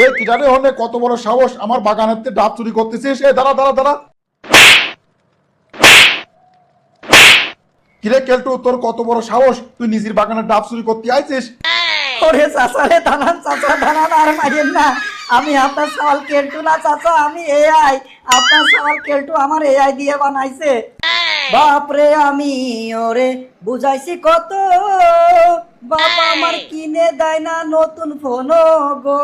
এ কিটারে হলে কত বড় সাহস আমার বাগানের ডাব চুরি করতেছিস? এ দাঁড়া দাঁড়া দাঁড়া। কিরে কেলটু তোর কত বড় সাহস? তুই নিজের বাগানের ডাব চুরি করতে আইছিস? ওরে চাচা রে দানান চাচা দানান আর মারিয়েন না। আমি আপনার সওয়াল কেলটু না চাচা আমি এআই আপনার সওয়াল কেলটু আমার এআই দিয়ে বানাইছে। বাপরে আমি ওরে বুঝাইছি কত? বাবা আমার কিনে দেয় না নতুন ফোন গো।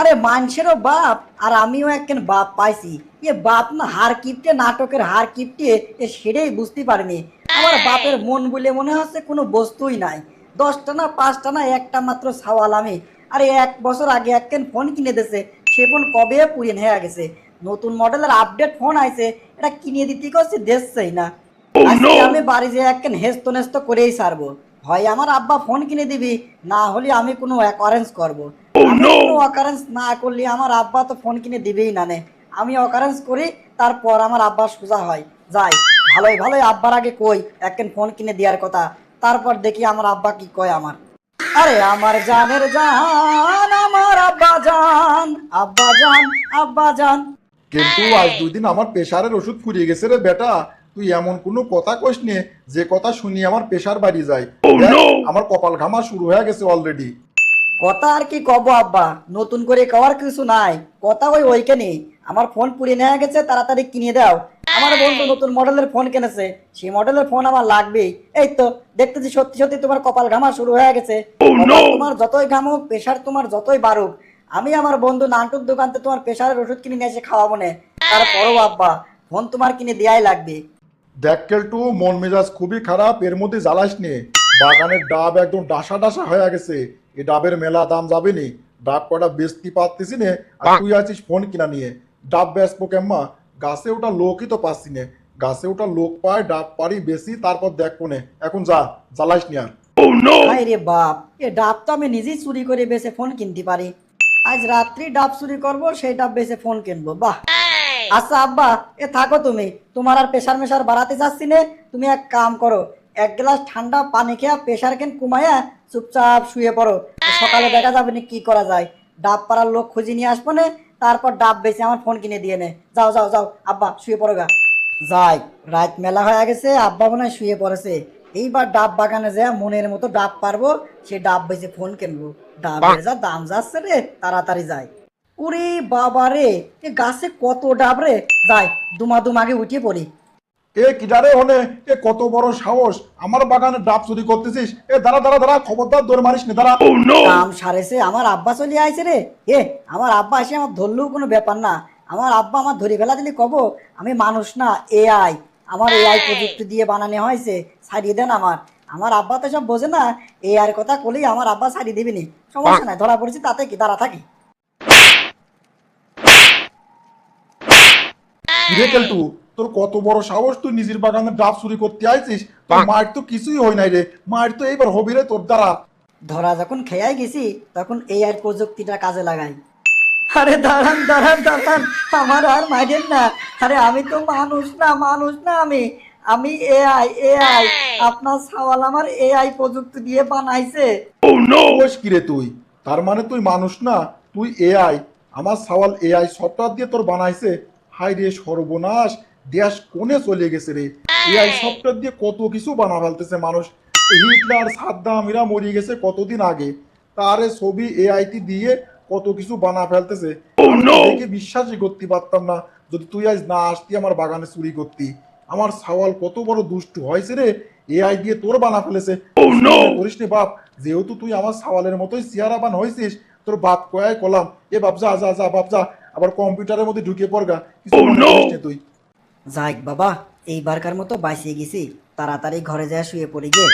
আরে মানুষেরও বাপ আর আমিও একজন বাপ পাইছি। এ বাপ না হার কিপটে নাটকের হার কিপটে এ সেটাই বুঝতে পারিনি। আমার বাপের মন বলে মনে হচ্ছে কোনো বস্তুই নাই। দশটা না পাঁচটা না একটা মাত্র সাওয়াল আমি। আরে এক বছর আগে একখান ফোন কিনে দিছে সে ফোন কবে পুরিয়ে হয়ে গেছে? নতুন মডেলের আপডেট ফোন আইছে এটা কিনে দিতে করছে দেখছেই না। আমি বাড়ি যে একখান হেস্ত নেস্ত করেই সারবো। হয় আমার আব্বা ফোন কিনে দিবি না হলে আমি কোনো অ্যাকারেন্স করব। কোনো অকারেন্স না করলে আমার আব্বা তো ফোন কিনে দিবেই না নে। আমি অকারেন্স করি তারপর আমার আব্বা সোজা হয় যাই ভালোই ভালোই আব্বার আগে কই একখান ফোন কিনে দেওয়ার কথা। তারপর দেখি আমার আব্বা কি কয় আমার। আরে আমার জানের জান আমার আব্বা জান আব্বা জান আব্বা জান। কিন্তু আজ দুই দিন আমার প্রেশারের ওষুধ ফুরিয়ে গেছে রে বেটা। তুই এমন কোনো কথা কইস নে যে কথা শুনি আমার প্রেশার বাড়ি যায়। দেখ, আমার কপাল ঘামা শুরু হয়ে গেছে অলরেডি কথা আর কি কব আব্বা? নতুন করে কওয়ার কিছু নাই। কথা ওই ওইখানে আমার ফোন পুড়িয়ে নেওয়া গেছে তাড়াতাড়ি কিনে দাও। আমার বন্ধু নতুন মডেলের ফোন কিনেছে। সেই মডেলের ফোন আমার লাগবেই। এই তো দেখতেছি সত্যি সত্যি তোমার কপাল ঘামা শুরু হয়ে গেছে। তোমার যতই ঘামুক প্রেশার তোমার যতই বাড়ুক। আমি আমার বন্ধু নান্টুর দোকানতে তোমার প্রেশারের ওষুধ কিনে নিয়ে এসে খাওয়াবো না। তারপরও আব্বা ফোন তোমার কিনে দেয়াই লাগবে। দেখ কেলটু মন মেজাজ খুবই খারাপ এর মধ্যে জ্বালাস নে। বাগানের ডাব একদম ডাসা ডাসা হয়ে গেছে। এই ডাবের মেলা দাম যাবে নি। ডাব কটা বেচতে পারতেছি নে? আর তুই আছিস ফোন কিনা নিয়ে। ডাব বেচবো কেম্মা। গাছে ওটা লোকই তো পাচ্ছি নে। গাছে ওটা লোক পায় ডাব পারি বেশি তারপর দেখব নে। এখন যা জ্বালাইস নি আর। রে বাপ এ ডাব তো আমি নিজেই চুরি করে বেছে ফোন কিনতে পারি। আজ রাত্রি ডাব চুরি করব সেই ডাব বেছে ফোন কিনবো বাহ। আচ্ছা আব্বা, এ থাকো তুমি। তোমার আর প্রেশার মেশার বাড়াতে চাচ্ছি নে। তুমি এক কাম করো, এক গ্লাস ঠান্ডা পানি খেয়ে প্রেশার কেন কমায়া চুপচাপ শুয়ে পড়ো। সকালে দেখা যাবে না কি করা যায়। ডাব পাড়ার লোক খুঁজে নিয়ে আসব না, তারপর ডাব বেছে আমার ফোন কিনে দিয়ে নে। যাও যাও যাও, আব্বা, শুয়ে পড়ো গা। যাই, রাত মেলা হয়ে গেছে, আব্বা মনে হয় শুয়ে পড়েছে। এইবার ডাব বাগানে যা মনের মতো ডাব পারব, সে ডাব বেচে ফোন কিনবো। ডাবের যা দাম যাচ্ছে রে, তাড়াতাড়ি যাই। ওরে বাবা রে এ গাছে কত ডাব রে? যাই দুমা দুম আগে উঠে পড়ি। এ কিডারে হলে এ কত বড় সাহস। আমার বাগানে ডাব চুরি করতেছিস। এ দাঁড়া দাঁড়া দাঁড়া খবরদার দৌড় মারিস নে দাঁড়া। কাম সারেছে আমার আব্বা চলে আইছে রে। এ আমার আব্বা এসে আমার ধরলেও কোনো ব্যাপার না। আমার আব্বা আমার ধরে ফেলা দিলে কব আমি মানুষ না এআই আমার এআই প্রযুক্তি দিয়ে বানানো হয়েছে ছাড়িয়ে দেন আমার। আমার আব্বা তো সব বোঝে না এআই কথা বলেই আমার আব্বা ছাড়িয়ে দিবিনি সমস্যা নাই ধরা পড়েছি তাতে কি দাঁড়া থাকি। কিরে কেলটু তোর কত বড় সাহস তুই নিজের বাগানে ডাব চুরি করতে আইছিস? তোর মায়ের তো কিছুই হয় নাই রে। মায়ের তো এইবার হবি রে তোর দ্বারা। ধরা যখন খেয়াই গেছি তখন এআই প্রযুক্তিটা কাজে লাগাই। আরে দাঁড়ান দাঁড়ান দাঁড়ান। আমার আর মাইরেন না। আরে আমি তো মানুষ না মানুষ না আমি। আমি এআই এআই আপনার সওয়াল আমার এআই প্রযুক্তি দিয়ে বানাইছে। কোষ কিরে তুই তার মানে তুই মানুষ না তুই এআই আমার সওয়াল এআই সফটওয়্যার দিয়ে তোর বানাইছে। হাই রে সর্বনাশ দেশ কোনে চলে গেছে রে? এআই সফটওয়্যার দিয়ে কত কিছু বানা ফেলতেছে মানুষ। হিটলার সাদ্দাম এরা মরিয়ে গেছে কতদিন আগে? তারে ছবি এআইটি দিয়ে কত কিছু বানা ফেলতেছে। দেখে বিশ্বাসই করতে পারতাম না যদি তুই আজ না আসতি আমার বাগানে চুরি করতি। আমার সওয়াল কত বড় দুষ্টু হয়েছে রে? এআই দিয়ে তোর বানা ফেলেছে। করিস নে বাপ যেহেতু তুই আমার সাওয়ালের মতোই চেহারাবান হয়েছিস তোর বাপ কয়াই কলাম। এ বাপ যা যা যা বাপ যা। আবার কম্পিউটারের মধ্যে ঢুকে পড়গা কিছু মনে করিস নে তুই। যাক বাবা এইবারকার মতো বাঁচিয়ে গেছি। তাড়াতাড়ি ঘরে যায় শুয়ে পড়ে গিয়ে।